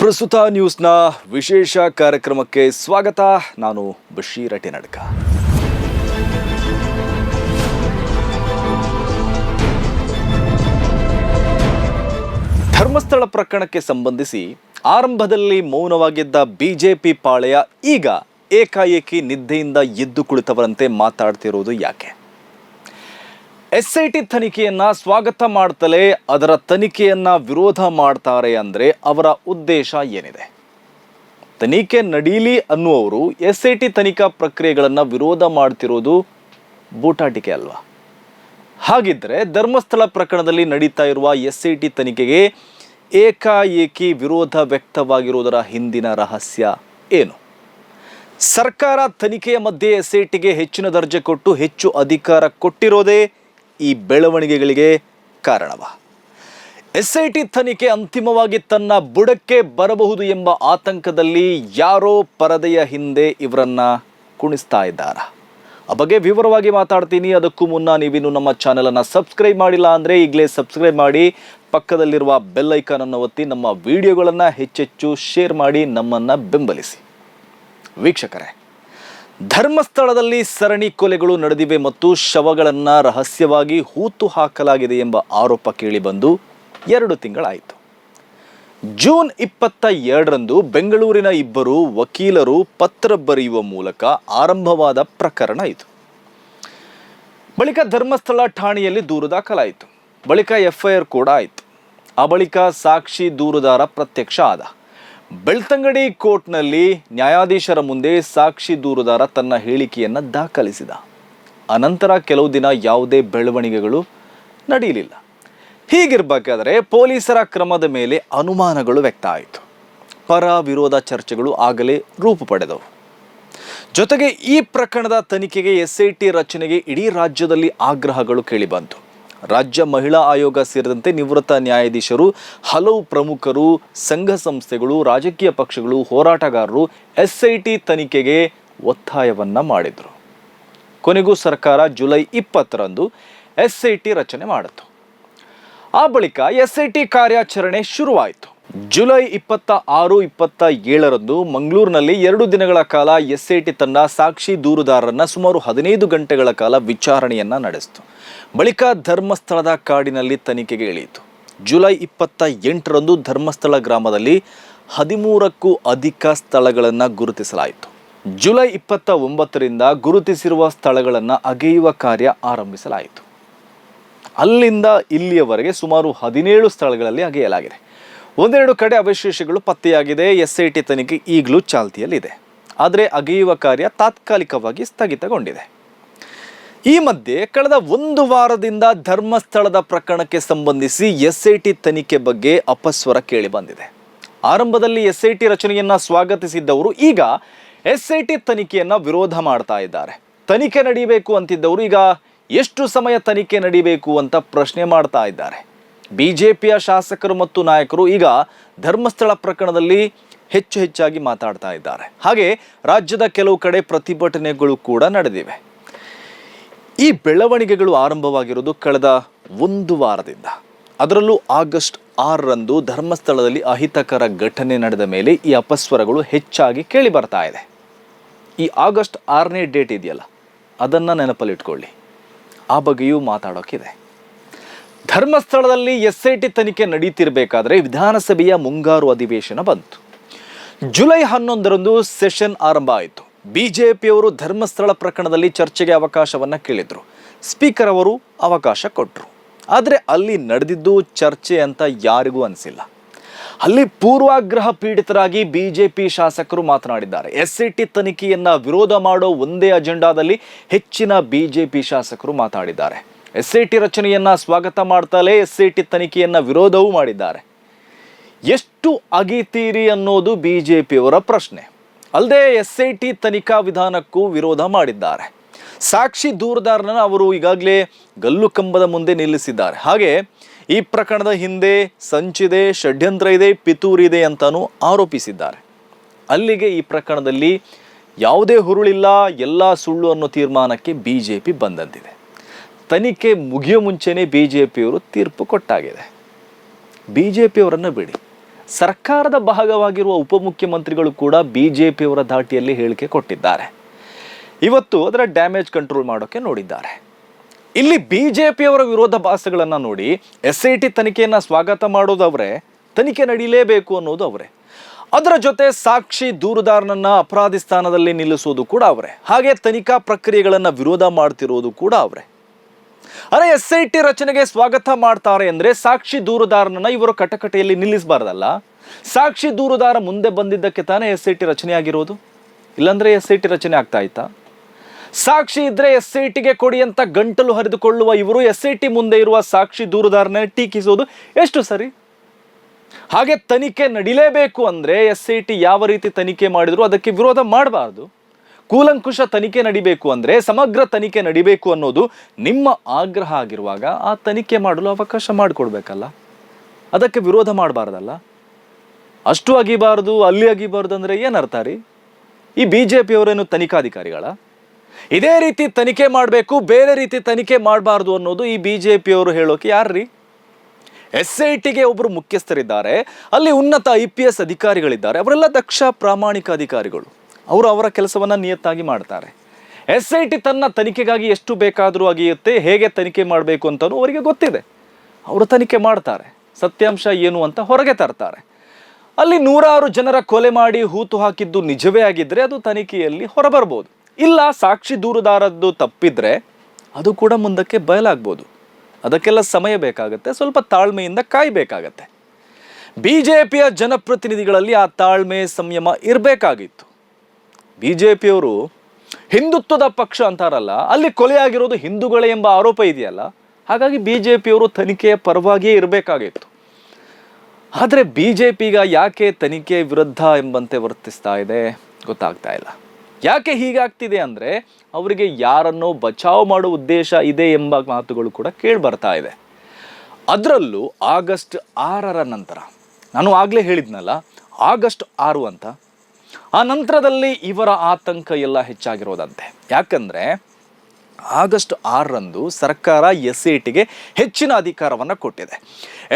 ಪ್ರಸ್ತುತ ನ್ಯೂಸ್ನ ವಿಶೇಷ ಕಾರ್ಯಕ್ರಮಕ್ಕೆ ಸ್ವಾಗತ. ನಾನು ಬಶೀರ ಟೆನಡ್ಕ ಧರ್ಮಸ್ಥಳ ಪ್ರಕರಣಕ್ಕೆ ಸಂಬಂಧಿಸಿ ಆರಂಭದಲ್ಲಿ ಮೌನವಾಗಿದ್ದ ಬಿಜೆಪಿ ಪಾಳೆಯ ಈಗ ಏಕಾಏಕಿ ನಿದ್ದೆಯಿಂದ ಎದ್ದು ಕುಳಿತವರಂತೆ ಮಾತಾಡ್ತಿರುವುದು ಯಾಕೆ? ಎಸ್ ಐ ಟಿ ತನಿಖೆಯನ್ನು ಸ್ವಾಗತ ಮಾಡ್ತಲೇ ಅದರ ತನಿಖೆಯನ್ನು ವಿರೋಧ ಮಾಡ್ತಾರೆ ಅಂದ್ರೆ ಅವರ ಉದ್ದೇಶ ಏನಿದೆ? ತನಿಖೆ ನಡೀಲಿ ಅನ್ನುವರು ಎಸ್ ಐ ಟಿ ತನಿಖಾ ಪ್ರಕ್ರಿಯೆಗಳನ್ನು ವಿರೋಧ ಮಾಡ್ತಿರೋದು ಬೂಟಾಟಿಕೆ ಅಲ್ವಾ? ಹಾಗಿದ್ರೆ ಧರ್ಮಸ್ಥಳ ಪ್ರಕರಣದಲ್ಲಿ ನಡೀತಾ ಇರುವ ಎಸ್ ಐ ಟಿ ತನಿಖೆಗೆ ಏಕಾಏಕಿ ವಿರೋಧ ವ್ಯಕ್ತವಾಗಿರುವುದರ ಹಿಂದಿನ ರಹಸ್ಯ ಏನು? ಸರ್ಕಾರ ತನಿಖೆಯ ಮಧ್ಯೆ ಎಸ್ ಐ ಟಿಗೆ ಹೆಚ್ಚಿನ ದರ್ಜೆ ಕೊಟ್ಟು ಹೆಚ್ಚು ಅಧಿಕಾರ ಕೊಟ್ಟಿರೋದೇ ಈ ಬೆಳವಣಿಗೆಗಳಿಗೆ ಕಾರಣವ. ಎಸ್ ಐ ಟಿ ತನಿಖೆ ಅಂತಿಮವಾಗಿ ತನ್ನ ಬುಡಕ್ಕೆ ಬರಬಹುದು ಎಂಬ ಆತಂಕದಲ್ಲಿ ಯಾರೋ ಪರದೆಯ ಹಿಂದೆ ಇವರನ್ನ ಕುಣಿಸ್ತಾ ಇದ್ದಾರ? ಆ ಬಗ್ಗೆ ವಿವರವಾಗಿ ಮಾತಾಡ್ತೀನಿ. ಅದಕ್ಕೂ ಮುನ್ನ ನೀವಿನ್ನು ನಮ್ಮ ಚಾನಲನ್ನು ಸಬ್ಸ್ಕ್ರೈಬ್ ಮಾಡಿಲ್ಲ ಅಂದರೆ ಈಗಲೇ ಸಬ್ಸ್ಕ್ರೈಬ್ ಮಾಡಿ, ಪಕ್ಕದಲ್ಲಿರುವ ಬೆಲ್ ಐಕಾನನ್ನು ಒತ್ತಿ ನಮ್ಮ ವಿಡಿಯೋಗಳನ್ನು ಹೆಚ್ಚೆಚ್ಚು ಶೇರ್ ಮಾಡಿ ನಮ್ಮನ್ನು ಬೆಂಬಲಿಸಿ. ವೀಕ್ಷಕರೇ ಧರ್ಮಸ್ಥಳದಲ್ಲಿ ಸರಣಿ ಕೊಲೆಗಳು ನಡೆದಿವೆ ಮತ್ತು ಶವಗಳನ್ನು ರಹಸ್ಯವಾಗಿ ಹೂತು ಹಾಕಲಾಗಿದೆ ಎಂಬ ಆರೋಪ ಕೇಳಿಬಂದು ಎರಡು ತಿಂಗಳಾಯಿತು. ಜೂನ್ ಇಪ್ಪತ್ತ ಎರಡರಂದು ಬೆಂಗಳೂರಿನ ಇಬ್ಬರು ವಕೀಲರು ಪತ್ರ ಬರೆಯುವ ಮೂಲಕ ಆರಂಭವಾದ ಪ್ರಕರಣ ಇದು. ಬಳಿಕ ಧರ್ಮಸ್ಥಳ ಠಾಣೆಯಲ್ಲಿ ದೂರು ದಾಖಲಾಯಿತು. ಬಳಿಕ ಎಫ್ಐಆರ್ ಕೂಡ ಆಯಿತು. ಆ ಬಳಿಕ ಸಾಕ್ಷಿ ದೂರುದಾರ ಪ್ರತ್ಯಕ್ಷ ಆದ. ಬೆಳ್ತಂಗಡಿ ಕೋರ್ಟ್ನಲ್ಲಿ ನ್ಯಾಯಾಧೀಶರ ಮುಂದೆ ಸಾಕ್ಷಿ ದೂರುದಾರ ತನ್ನ ಹೇಳಿಕೆಯನ್ನು ದಾಖಲಿಸಿದ. ಅನಂತರ ಕೆಲವು ದಿನ ಯಾವುದೇ ಬೆಳವಣಿಗೆಗಳು ನಡೆಯಲಿಲ್ಲ. ಹೀಗಿರಬೇಕಾದರೆ ಪೊಲೀಸರ ಕ್ರಮದ ಮೇಲೆ ಅನುಮಾನಗಳು ವ್ಯಕ್ತ ಆಯಿತು. ಪರ ವಿರೋಧ ಚರ್ಚೆಗಳು ಆಗಲೇ ರೂಪು ಪಡೆದವು. ಜೊತೆಗೆ ಈ ಪ್ರಕರಣದ ತನಿಖೆಗೆ ಎಸ್ ಐ ಟಿ ರಚನೆಗೆ ಇಡೀ ರಾಜ್ಯದಲ್ಲಿ ಆಗ್ರಹಗಳು ಕೇಳಿಬಂತು. ರಾಜ್ಯ ಮಹಿಳಾ ಆಯೋಗ ಸೇರಿದಂತೆ ನಿವೃತ್ತ ನ್ಯಾಯಾಧೀಶರು, ಹಲವು ಪ್ರಮುಖರು, ಸಂಘ ಸಂಸ್ಥೆಗಳು, ರಾಜಕೀಯ ಪಕ್ಷಗಳು, ಹೋರಾಟಗಾರರು ಎಸ್ ಐ ಟಿ ತನಿಖೆಗೆ ಒತ್ತಾಯವನ್ನ ಮಾಡಿದರು. ಕೊನೆಗೂ ಸರ್ಕಾರ ಜುಲೈ ಇಪ್ಪತ್ತರಂದು ಎಸ್ ಐ ಟಿ ರಚನೆ ಮಾಡಿತು. ಆ ಬಳಿಕ ಎಸ್ ಐ ಕಾರ್ಯಾಚರಣೆ ಶುರುವಾಯಿತು. ಜುಲೈ ಇಪ್ಪತ್ತ ಆರು, ಇಪ್ಪತ್ತ ಏಳರಂದು ಮಂಗಳೂರಿನಲ್ಲಿ ಎರಡು ದಿನಗಳ ಕಾಲ ಎಸ್ ಐ ಟಿ ತನ್ನ ಸಾಕ್ಷಿ ದೂರುದಾರರನ್ನ ಸುಮಾರು ಹದಿನೈದು ಗಂಟೆಗಳ ಕಾಲ ವಿಚಾರಣೆಯನ್ನ ನಡೆಸಿತು. ಬಳಿಕ ಧರ್ಮಸ್ಥಳದ ಕಾಡಿನಲ್ಲಿ ತನಿಖೆಗೆ ಇಳಿಯಿತು. ಜುಲೈ ಇಪ್ಪತ್ತ ಎಂಟರಂದು ಧರ್ಮಸ್ಥಳ ಗ್ರಾಮದಲ್ಲಿ ಹದಿಮೂರಕ್ಕೂ ಅಧಿಕ ಸ್ಥಳಗಳನ್ನು ಗುರುತಿಸಲಾಯಿತು. ಜುಲೈ ಇಪ್ಪತ್ತ ಒಂಬತ್ತರಿಂದ ಗುರುತಿಸಿರುವ ಸ್ಥಳಗಳನ್ನು ಅಗೆಯುವ ಕಾರ್ಯ ಆರಂಭಿಸಲಾಯಿತು. ಅಲ್ಲಿಂದ ಇಲ್ಲಿಯವರೆಗೆ ಸುಮಾರು ಹದಿನೇಳು ಸ್ಥಳಗಳಲ್ಲಿ ಅಗೆಯಲಾಗಿದೆ. ಒಂದೆರಡು ಕಡೆ ಅವಶೇಷಗಳು ಪತ್ತೆಯಾಗಿದೆ. ಎಸ್ ಐ ಟಿ ತನಿಖೆ ಈಗಲೂ ಚಾಲ್ತಿಯಲ್ಲಿದೆ. ಆದರೆ ಅಗೆಯುವ ಕಾರ್ಯ ತಾತ್ಕಾಲಿಕವಾಗಿ ಸ್ಥಗಿತಗೊಂಡಿದೆ. ಈ ಮಧ್ಯೆ ಕಳೆದ ಒಂದು ವಾರದಿಂದ ಧರ್ಮಸ್ಥಳದ ಪ್ರಕರಣಕ್ಕೆ ಸಂಬಂಧಿಸಿ ಎಸ್ ಐ ಟಿ ತನಿಖೆ ಬಗ್ಗೆ ಅಪಸ್ವರ ಕೇಳಿ ಬಂದಿದೆ. ಆರಂಭದಲ್ಲಿ ಎಸ್ ಐ ಟಿ ರಚನೆಯನ್ನ ಸ್ವಾಗತಿಸಿದ್ದವರು ಈಗ ಎಸ್ ಐ ಟಿ ತನಿಖೆಯನ್ನ ವಿರೋಧ ಮಾಡ್ತಾ ಇದ್ದಾರೆ. ತನಿಖೆ ನಡೀಬೇಕು ಅಂತಿದ್ದವರು ಈಗ ಎಷ್ಟು ಸಮಯ ತನಿಖೆ ನಡೀಬೇಕು ಅಂತ ಪ್ರಶ್ನೆ ಮಾಡ್ತಾ ಇದ್ದಾರೆ. ಬಿಜೆಪಿಯ ಶಾಸಕರು ಮತ್ತು ನಾಯಕರು ಈಗ ಧರ್ಮಸ್ಥಳ ಪ್ರಕರಣದಲ್ಲಿ ಹೆಚ್ಚು ಹೆಚ್ಚಾಗಿ ಮಾತಾಡ್ತಾ ಇದ್ದಾರೆ. ಹಾಗೆ ರಾಜ್ಯದ ಕೆಲವು ಕಡೆ ಪ್ರತಿಭಟನೆಗಳು ಕೂಡ ನಡೆದಿವೆ. ಈ ಬೆಳವಣಿಗೆಗಳು ಆರಂಭವಾಗಿರೋದು ಕಳೆದ ಒಂದು ವಾರದಿಂದ. ಅದರಲ್ಲೂ ಆಗಸ್ಟ್ ಆರರಂದು ಧರ್ಮಸ್ಥಳದಲ್ಲಿ ಅಹಿತಕರ ಘಟನೆ ನಡೆದ ಮೇಲೆ ಈ ಅಪಸ್ವರಗಳು ಹೆಚ್ಚಾಗಿ ಕೇಳಿ ಬರ್ತಾ ಇದೆ. ಈ ಆಗಸ್ಟ್ ಆರನೇ ಡೇಟ್ ಇದೆಯಲ್ಲ, ಅದನ್ನು ನೆನಪಲ್ಲಿಟ್ಕೊಳ್ಳಿ. ಆ ಬಗ್ಗೆಯೂ ಮಾತಾಡೋಕ್ಕಿದೆ ಧರ್ಮಸ್ಥಳದಲ್ಲಿ ಎಸ್ ಐ ಟಿ ತನಿಖೆ ನಡೀತಿರ್ಬೇಕಾದ್ರೆ ವಿಧಾನಸಭೆಯ ಮುಂಗಾರು ಅಧಿವೇಶನ ಬಂತು. ಜುಲೈ ಹನ್ನೊಂದರಂದು ಸೆಷನ್ ಆರಂಭ ಆಯಿತು. ಬಿಜೆಪಿಯವರು ಧರ್ಮಸ್ಥಳ ಪ್ರಕರಣದಲ್ಲಿ ಚರ್ಚೆಗೆ ಅವಕಾಶವನ್ನು ಕೇಳಿದರು. ಸ್ಪೀಕರ್ ಅವರು ಅವಕಾಶ ಕೊಟ್ಟರು ಆದರೆ ಅಲ್ಲಿ ನಡೆದಿದ್ದು ಚರ್ಚೆ ಅಂತ ಯಾರಿಗೂ ಅನಿಸಿಲ್ಲ. ಅಲ್ಲಿ ಪೂರ್ವಾಗ್ರಹ ಪೀಡಿತರಾಗಿ ಬಿಜೆಪಿ ಶಾಸಕರು ಮಾತನಾಡಿದ್ದಾರೆ. ಎಸ್ ಐ ಟಿ ತನಿಖೆಯನ್ನು ವಿರೋಧ ಮಾಡೋ ಒಂದೇ ಅಜೆಂಡಾದಲ್ಲಿ ಹೆಚ್ಚಿನ ಬಿಜೆಪಿ ಶಾಸಕರು ಮಾತಾಡಿದ್ದಾರೆ. ಎಸ್ ಐ ಟಿ ರಚನೆಯನ್ನ ಸ್ವಾಗತ ಮಾಡ್ತಲೇ ಎಸ್ ಐ ಟಿ ತನಿಖೆಯನ್ನು ವಿರೋಧವೂ ಮಾಡಿದ್ದಾರೆ. ಎಷ್ಟು ಅಗಿತೀರಿ ಅನ್ನೋದು ಬಿಜೆಪಿಯವರ ಪ್ರಶ್ನೆ. ಅಲ್ಲದೆ ಎಸ್ ಐ ಟಿ ತನಿಖಾ ವಿಧಾನಕ್ಕೂ ವಿರೋಧ ಮಾಡಿದ್ದಾರೆ. ಸಾಕ್ಷಿ ದೂರದಾರನ ಅವರು ಈಗಾಗಲೇ ಗಲ್ಲು ಕಂಬದ ಮುಂದೆ ನಿಲ್ಲಿಸಿದ್ದಾರೆ. ಹಾಗೆ ಈ ಪ್ರಕರಣದ ಹಿಂದೆ ಸಂಚಿದೆ, ಷಡ್ಯಂತ್ರ ಇದೆ, ಪಿತೂರಿ ಇದೆ ಅಂತಾನೂ ಆರೋಪಿಸಿದ್ದಾರೆ. ಅಲ್ಲಿಗೆ ಈ ಪ್ರಕರಣದಲ್ಲಿ ಯಾವುದೇ ಹುರುಳಿಲ್ಲ, ಎಲ್ಲ ಸುಳ್ಳು ಅನ್ನೋ ತೀರ್ಮಾನಕ್ಕೆ ಬಿ ಜೆ ಪಿ ಬಂದಂತಿದೆ. ತನಿಖೆ ಮುಗಿಯೋ ಮುಂಚೆನೇ ಬಿ ಜೆ ಪಿಯವರು ತೀರ್ಪು ಕೊಟ್ಟಾಗಿದೆ. ಬಿ ಜೆ ಪಿಯವರನ್ನು ಬಿಡಿ. ಸರ್ಕಾರದ ಭಾಗವಾಗಿರುವ ಉಪಮುಖ್ಯಮಂತ್ರಿಗಳು ಕೂಡ ಬಿ ಜೆ ಪಿಯವರ ಧಾಟಿಯಲ್ಲಿ ಹೇಳಿಕೆ ಕೊಟ್ಟಿದ್ದಾರೆ. ಇವತ್ತು ಅದರ ಡ್ಯಾಮೇಜ್ ಕಂಟ್ರೋಲ್ ಮಾಡೋಕ್ಕೆ ನೋಡಿದ್ದಾರೆ. ಇಲ್ಲಿ ಬಿ ಜೆ ಪಿಯವರ ವಿರೋಧ ಭಾಸಗಳನ್ನು ನೋಡಿ ಎಸ್ ಐ ಟಿ ತನಿಖೆಯನ್ನು ಸ್ವಾಗತ ಮಾಡೋದು ಅವರೇ, ತನಿಖೆ ನಡೀಲೇಬೇಕು ಅನ್ನೋದು ಅವರೇ. ಅದರ ಜೊತೆ ಸಾಕ್ಷಿ ದೂರುದಾರನನ್ನು ಅಪರಾಧಿ ಸ್ಥಾನದಲ್ಲಿ ನಿಲ್ಲಿಸೋದು ಕೂಡ ಅವರೇ. ಹಾಗೆ ತನಿಖಾ ಪ್ರಕ್ರಿಯೆಗಳನ್ನು ವಿರೋಧ ಮಾಡ್ತಿರೋದು ಕೂಡ ಅವರೇ. ಅರೆ, ಎಸ್ ಐ ಟಿ ರಚನೆಗೆ ಸ್ವಾಗತ ಮಾಡ್ತಾರೆ ಅಂದ್ರೆ ಸಾಕ್ಷಿ ದೂರುದಾರನನ್ನ ಇವರು ಕಟಕಟೆಯಲ್ಲಿ ನಿಲ್ಲಿಸಬಾರ್ದಲ್ಲ. ಸಾಕ್ಷಿ ದೂರುದಾರ ಮುಂದೆ ಬಂದಿದ್ದಕ್ಕೆ ತಾನೇ ಎಸ್ ಐ ಟಿ ರಚನೆ ಆಗಿರೋದು ಇಲ್ಲಾಂದ್ರೆ ಎಸ್ ಐ ಟಿ ರಚನೆ ಆಗ್ತಾ ಇತ್ತಾ? ಸಾಕ್ಷಿ ಇದ್ರೆ ಎಸ್ ಐ ಟಿಗೆ ಕೊಡಿ ಅಂತ ಗಂಟಲು ಹರಿದುಕೊಳ್ಳುವ ಇವರು ಎಸ್ ಐ ಟಿ ಮುಂದೆ ಇರುವ ಸಾಕ್ಷಿ ದೂರುದಾರನ ಟೀಕಿಸೋದು ಎಷ್ಟು ಸರಿ? ಹಾಗೆ ತನಿಖೆ ನಡಿಲೇಬೇಕು ಅಂದ್ರೆ ಎಸ್ ಐ ಟಿ ಯಾವ ರೀತಿ ತನಿಖೆ ಮಾಡಿದ್ರು ಅದಕ್ಕೆ ವಿರೋಧ ಮಾಡಬಾರ್ದು. ಕೂಲಂಕುಷ ತನಿಖೆ ನಡಿಬೇಕು ಅಂದ್ರೆ ಸಮಗ್ರ ತನಿಖೆ ನಡಿಬೇಕು ಅನ್ನೋದು ನಿಮ್ಮ ಆಗ್ರಹ ಆಗಿರುವಾಗ ಆ ತನಿಖೆ ಮಾಡಲು ಅವಕಾಶ ಮಾಡಿಕೊಡ್ಬೇಕಲ್ಲ? ಅದಕ್ಕೆ ವಿರೋಧ ಮಾಡಬಾರ್ದಲ್ಲ? ಅಷ್ಟು ಆಗಿಬಾರದು ಅಲ್ಲಿ ಅಗಿಬಾರ್ದು ಅಂದ್ರೆ ಏನರ್ಥ ರೀ? ಈ ಬಿ ಜೆ ಪಿಯವರೇನು ತನಿಖಾಧಿಕಾರಿಗಳ? ಇದೇ ರೀತಿ ತನಿಖೆ ಮಾಡಬೇಕು, ಬೇರೆ ರೀತಿ ತನಿಖೆ ಮಾಡಬಾರ್ದು ಅನ್ನೋದು ಈ ಬಿ ಜೆ ಪಿಯವರು ಹೇಳೋಕೆ ಯಾರ್ರೀ ಎಸ್ ಐ ಟಿಗೆ ಒಬ್ಬರು ಮುಖ್ಯಸ್ಥರಿದ್ದಾರೆ, ಅಲ್ಲಿ ಉನ್ನತ ಐ ಪಿ ಎಸ್ ಅಧಿಕಾರಿಗಳಿದ್ದಾರೆ, ಅವರೆಲ್ಲ ದಕ್ಷ ಪ್ರಾಮಾಣಿಕ ಅಧಿಕಾರಿಗಳು. ಅವರು ಅವರ ಕೆಲಸವನ್ನು ನಿಯತ್ತಾಗಿ ಮಾಡ್ತಾರೆ. ಎಸ್ ಐ ಟಿ ತನ್ನ ತನಿಖೆಗಾಗಿ ಎಷ್ಟು ಬೇಕಾದರೂ ಅಗೆಯುತ್ತೆ, ಹೇಗೆ ತನಿಖೆ ಮಾಡಬೇಕು ಅಂತಲೂ ಅವರಿಗೆ ಗೊತ್ತಿದೆ. ಅವರು ತನಿಖೆ ಮಾಡ್ತಾರೆ. ಸತ್ಯಾಂಶ ಏನು ಅಂತ ಹೊರಗೆ ತರ್ತಾರೆ. ಅಲ್ಲಿ ನೂರಾರು ಜನರ ಕೊಲೆ ಮಾಡಿ ಹೂತು ಹಾಕಿದ್ದು ನಿಜವೇ ಆಗಿದ್ದರೆ ಅದು ತನಿಖೆಯಲ್ಲಿ ಹೊರಬರ್ಬೋದು. ಇಲ್ಲ, ಸಾಕ್ಷಿ ದೂರುದಾರದ್ದು ತಪ್ಪಿದ್ರೆ ಅದು ಕೂಡ ಮುಂದಕ್ಕೆ ಬಯಲಾಗ್ಬೋದು. ಅದಕ್ಕೆಲ್ಲ ಸಮಯ ಬೇಕಾಗುತ್ತೆ, ಸ್ವಲ್ಪ ತಾಳ್ಮೆಯಿಂದ ಕಾಯಬೇಕಾಗತ್ತೆ. ಬಿ ಜೆ ಪಿಯ ಜನಪ್ರತಿನಿಧಿಗಳಲ್ಲಿ ಆ ತಾಳ್ಮೆ ಸಂಯಮ ಇರಬೇಕಾಗಿತ್ತು. ಬಿ ಜೆ ಪಿಯವರು ಹಿಂದುತ್ವದ ಪಕ್ಷ ಅಂತಾರಲ್ಲ, ಅಲ್ಲಿ ಕೊಲೆಯಾಗಿರೋದು ಹಿಂದೂಗಳೇ ಎಂಬ ಆರೋಪ ಇದೆಯಲ್ಲ? ಹಾಗಾಗಿ ಬಿ ಜೆ ಪಿಯವರು ತನಿಖೆಯ ಪರವಾಗಿಯೇ ಇರಬೇಕಾಗಿತ್ತು. ಆದರೆ ಬಿ ಜೆ ಪಿಗ ಯಾಕೆ ತನಿಖೆ ವಿರುದ್ಧ ಎಂಬಂತೆ ವರ್ತಿಸ್ತಾ ಇದೆ ಗೊತ್ತಾಗ್ತಾ ಇಲ್ಲ. ಯಾಕೆ ಹೀಗಾಗ್ತಿದೆ ಅಂದರೆ ಅವರಿಗೆ ಯಾರನ್ನೋ ಬಚಾವ್ ಮಾಡೋ ಉದ್ದೇಶ ಇದೆ ಎಂಬ ಮಾತುಗಳು ಕೂಡ ಕೇಳಿ ಬರ್ತಾ ಇದೆ. ಅದರಲ್ಲೂ ಆಗಸ್ಟ್ ಆರರ ನಂತರ, ನಾನು ಆಗಲೇ ಹೇಳಿದ್ನಲ್ಲ, ಆಗಸ್ಟ್ ಆರು ಅಂತ ಆ ನಂತರದಲ್ಲಿ ಇವರ ಆತಂಕ ಎಲ್ಲ ಹೆಚ್ಚಾಗಿರೋದಂತೆ. ಯಾಕಂದರೆ ಆಗಸ್ಟ್ ಆರರಂದು ಸರ್ಕಾರ ಎಸ್ ಐ ಟಿಗೆ ಹೆಚ್ಚಿನ ಅಧಿಕಾರವನ್ನು ಕೊಟ್ಟಿದೆ.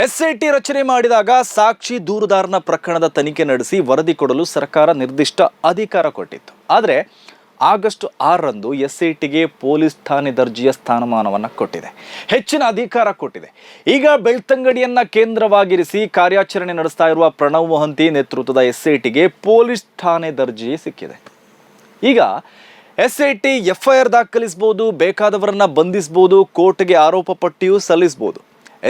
ಎಸ್ ಐ ಟಿ ರಚನೆ ಮಾಡಿದಾಗ ಸಾಕ್ಷಿ ದೂರುದಾರನ ಪ್ರಕರಣದ ತನಿಖೆ ನಡೆಸಿ ವರದಿ ಕೊಡಲು ಸರ್ಕಾರ ನಿರ್ದಿಷ್ಟ ಅಧಿಕಾರ ಕೊಟ್ಟಿತ್ತು. ಆದರೆ ಆಗಸ್ಟ್ ಆರರಂದು ಎಸ್ ಐ ಟಿಗೆ ಪೊಲೀಸ್ ಠಾಣೆ ದರ್ಜೆಯ ಸ್ಥಾನಮಾನವನ್ನು ಕೊಟ್ಟಿದೆ. ಹೆಚ್ಚಿನ ಅಧಿಕಾರ ಕೊಟ್ಟಿದೆ. ಈಗ ಬೆಳ್ತಂಗಡಿಯನ್ನ ಕೇಂದ್ರವಾಗಿರಿಸಿ ಕಾರ್ಯಾಚರಣೆ ನಡೆಸ್ತಾ ಇರುವ ಪ್ರಣವ್ ಮೊಹಂತಿ ನೇತೃತ್ವದ ಎಸ್ ಐ ಟಿಗೆ ಪೊಲೀಸ್ ಠಾಣೆ ದರ್ಜೆ ಸಿಕ್ಕಿದೆ. ಈಗ S I T F I R ದಾಖಲಿಸ್ಬೋದು, ಬೇಕಾದವರನ್ನ ಬಂಧಿಸ್ಬೋದು, ಕೋರ್ಟ್ಗೆ ಆರೋಪ ಪಟ್ಟಿಯೂ ಸಲ್ಲಿಸ್ಬೋದು.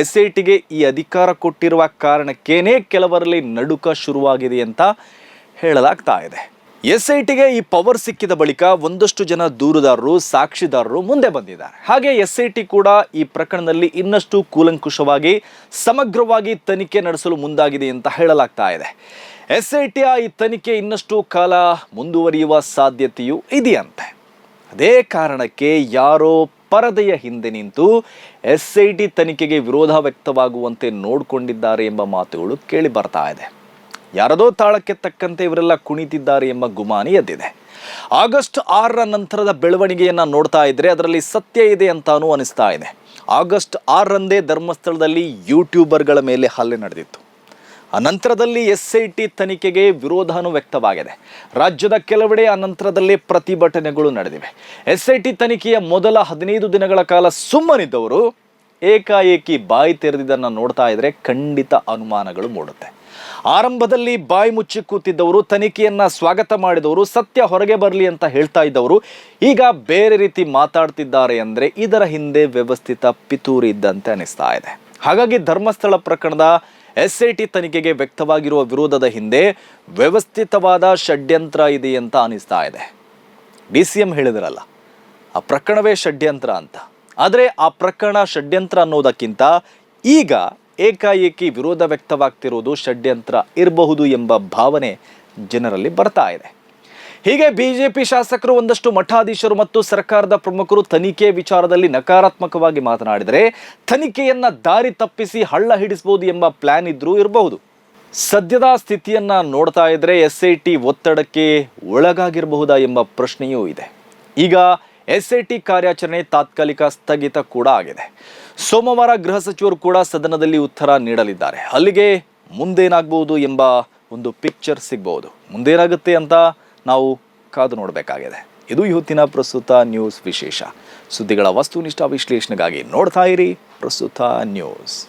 ಎಸ್ ಐ ಟಿಗೆ ಈ ಅಧಿಕಾರ ಕೊಟ್ಟಿರುವ ಕಾರಣಕ್ಕೇನೆ ಕೆಲವರಲ್ಲಿ ನಡುಕ ಶುರುವಾಗಿದೆ ಅಂತ ಹೇಳಲಾಗ್ತಾ ಇದೆ. ಎಸ್ ಐ ಟಿಗೆ ಈ ಪವರ್ ಸಿಕ್ಕಿದ ಬಳಿಕ ಒಂದಷ್ಟು ಜನ ದೂರುದಾರರು, ಸಾಕ್ಷಿದಾರರು ಮುಂದೆ ಬಂದಿದ್ದಾರೆ. ಹಾಗೆ ಎಸ್ ಐ ಟಿ ಕೂಡ ಈ ಪ್ರಕರಣದಲ್ಲಿ ಇನ್ನಷ್ಟು ಕೂಲಂಕುಷವಾಗಿ, ಸಮಗ್ರವಾಗಿ ತನಿಖೆ ನಡೆಸಲು ಮುಂದಾಗಿದೆ ಅಂತ ಹೇಳಲಾಗ್ತಾ ಇದೆ. ಎಸ್ ಐ ಟಿಯ ಈ ತನಿಖೆ ಇನ್ನಷ್ಟು ಕಾಲ ಮುಂದುವರಿಯುವ ಸಾಧ್ಯತೆಯೂ ಇದೆಯಂತೆ. ಅದೇ ಕಾರಣಕ್ಕೆ ಯಾರೋ ಪರದೆಯ ಹಿಂದೆ ನಿಂತು ಎಸ್ ಐ ಟಿ ತನಿಖೆಗೆ ವಿರೋಧ ವ್ಯಕ್ತವಾಗುವಂತೆ ನೋಡಿಕೊಂಡಿದ್ದಾರೆ ಎಂಬ ಮಾತುಗಳು ಕೇಳಿ ಬರ್ತಾ ಇದೆ. ಯಾರದೋ ತಾಳಕ್ಕೆ ತಕ್ಕಂತೆ ಇವರೆಲ್ಲ ಕುಣಿತಿದ್ದಾರೆ ಎಂಬ ಗುಮಾನಿ ಎದ್ದಿದೆ. ಆಗಸ್ಟ್ ಆರರ ನಂತರದ ಬೆಳವಣಿಗೆಯನ್ನ ನೋಡ್ತಾ ಇದ್ರೆ ಅದರಲ್ಲಿ ಸತ್ಯ ಇದೆ ಅಂತಾನೂ ಅನಿಸ್ತಾ ಇದೆ. ಆಗಸ್ಟ್ ಆರರಂದೇ ಧರ್ಮಸ್ಥಳದಲ್ಲಿ ಯೂಟ್ಯೂಬರ್ಗಳ ಮೇಲೆ ಹಲ್ಲೆ ನಡೆದಿತ್ತು. ಆ ನಂತರದಲ್ಲಿ ಎಸ್ ಐ ಟಿ ತನಿಖೆಗೆ ವಿರೋಧನೂ ವ್ಯಕ್ತವಾಗಿದೆ ರಾಜ್ಯದ ಕೆಲವೆಡೆ ಆ ನಂತರದಲ್ಲಿ ಪ್ರತಿಭಟನೆಗಳು ನಡೆದಿವೆ. ಎಸ್ ಐ ಟಿ ತನಿಖೆಯ ಮೊದಲ ಹದಿನೈದು ದಿನಗಳ ಕಾಲ ಸುಮ್ಮನಿದ್ದವರು ಏಕಾಏಕಿ ಬಾಯಿ ತೆರೆದಿದ್ದನ್ನು ನೋಡ್ತಾ ಇದ್ರೆ ಖಂಡಿತ ಅನುಮಾನಗಳು ಮೂಡುತ್ತೆ. ಆರಂಭದಲ್ಲಿ ಬಾಯಿ ಮುಚ್ಚಿ ಕೂತಿದ್ದವರು, ತನಿಖೆಯನ್ನು ಸ್ವಾಗತ ಮಾಡಿದವರು, ಸತ್ಯ ಹೊರಗೆ ಬರಲಿ ಅಂತ ಹೇಳ್ತಾ ಇದ್ದವರು, ಈಗ ಬೇರೆ ರೀತಿ ಮಾತಾಡ್ತಿದ್ದಾರೆ ಅಂದ್ರೆ ಇದರ ಹಿಂದೆ ವ್ಯವಸ್ಥಿತ ಪಿತೂರಿ ಇದ್ದಂತೆ ಅನಿಸ್ತಾ ಇದೆ. ಹಾಗಾಗಿ ಧರ್ಮಸ್ಥಳ ಪ್ರಕರಣದ ಎಸ್ ಐ ಟಿ ತನಿಖೆಗೆ ವ್ಯಕ್ತವಾಗಿರುವ ವಿರೋಧದ ಹಿಂದೆ ವ್ಯವಸ್ಥಿತವಾದ ಷಡ್ಯಂತ್ರ ಇದೆ ಅಂತ ಅನಿಸ್ತಾ ಇದೆ. ಡಿ ಸಿ ಎಂ ಹೇಳಿದ್ರಲ್ಲ, ಆ ಪ್ರಕರಣವೇ ಷಡ್ಯಂತ್ರ ಅಂತ. ಆದರೆ ಆ ಪ್ರಕರಣ ಷಡ್ಯಂತ್ರ ಅನ್ನೋದಕ್ಕಿಂತ ಈಗ ಏಕಾಏಕಿ ವಿರೋಧ ವ್ಯಕ್ತವಾಗ್ತಿರೋದು ಷಡ್ಯಂತ್ರ ಇರಬಹುದು ಎಂಬ ಭಾವನೆ ಜನರಲ್ಲಿ ಬರ್ತಾ ಇದೆ. ಹೀಗೆ ಬಿಜೆಪಿ ಶಾಸಕರು ಒಂದಷ್ಟು ಮಠಾಧೀಶರು ಮತ್ತು ಸರ್ಕಾರದ ಪ್ರಮುಖರು ತನಿಖೆ ವಿಚಾರದಲ್ಲಿ ನಕಾರಾತ್ಮಕವಾಗಿ ಮಾತನಾಡಿದರೆ ತನಿಖೆಯನ್ನ ದಾರಿ ತಪ್ಪಿಸಿ ಹಳ್ಳ ಹಿಡಿಸಬಹುದು ಎಂಬ ಪ್ಲಾನ್ ಇದ್ರೂ ಇರಬಹುದು. ಸದ್ಯದ ಸ್ಥಿತಿಯನ್ನ ನೋಡ್ತಾ ಇದ್ರೆ ಎಸ್ ಐ ಟಿ ಒತ್ತಡಕ್ಕೆ ಒಳಗಾಗಿರಬಹುದಾ ಎಂಬ ಪ್ರಶ್ನೆಯೂ ಇದೆ. ಈಗ ಎಸ್ ಐ ಟಿ ಕಾರ್ಯಾಚರಣೆ ತಾತ್ಕಾಲಿಕ ಸ್ಥಗಿತ ಕೂಡ ಆಗಿದೆ. ಸೋಮವಾರ ಗೃಹ ಸಚಿವರು ಕೂಡ ಸದನದಲ್ಲಿ ಉತ್ತರ ನೀಡಲಿದ್ದಾರೆ. ಅಲ್ಲಿಗೆ ಮುಂದೇನಾಗಬಹುದು ಎಂಬ ಒಂದು ಪಿಕ್ಚರ್ ಸಿಗಬಹುದು. ಮುಂದೇನಾಗುತ್ತೆ ಅಂತ ನಾವು ಕಾದು ನೋಡಬೇಕಾಗಿದೆ. ಇದು ಇವತ್ತಿನ ಪ್ರಸ್ತುತ ನ್ಯೂಸ್ ವಿಶೇಷ. ಸುದ್ದಿಗಳ ವಸ್ತುನಿಷ್ಠ ವಿಶ್ಲೇಷಣೆಗಾಗಿ ನೋಡ್ತಾ ಇರಿ ಪ್ರಸ್ತುತ ನ್ಯೂಸ್.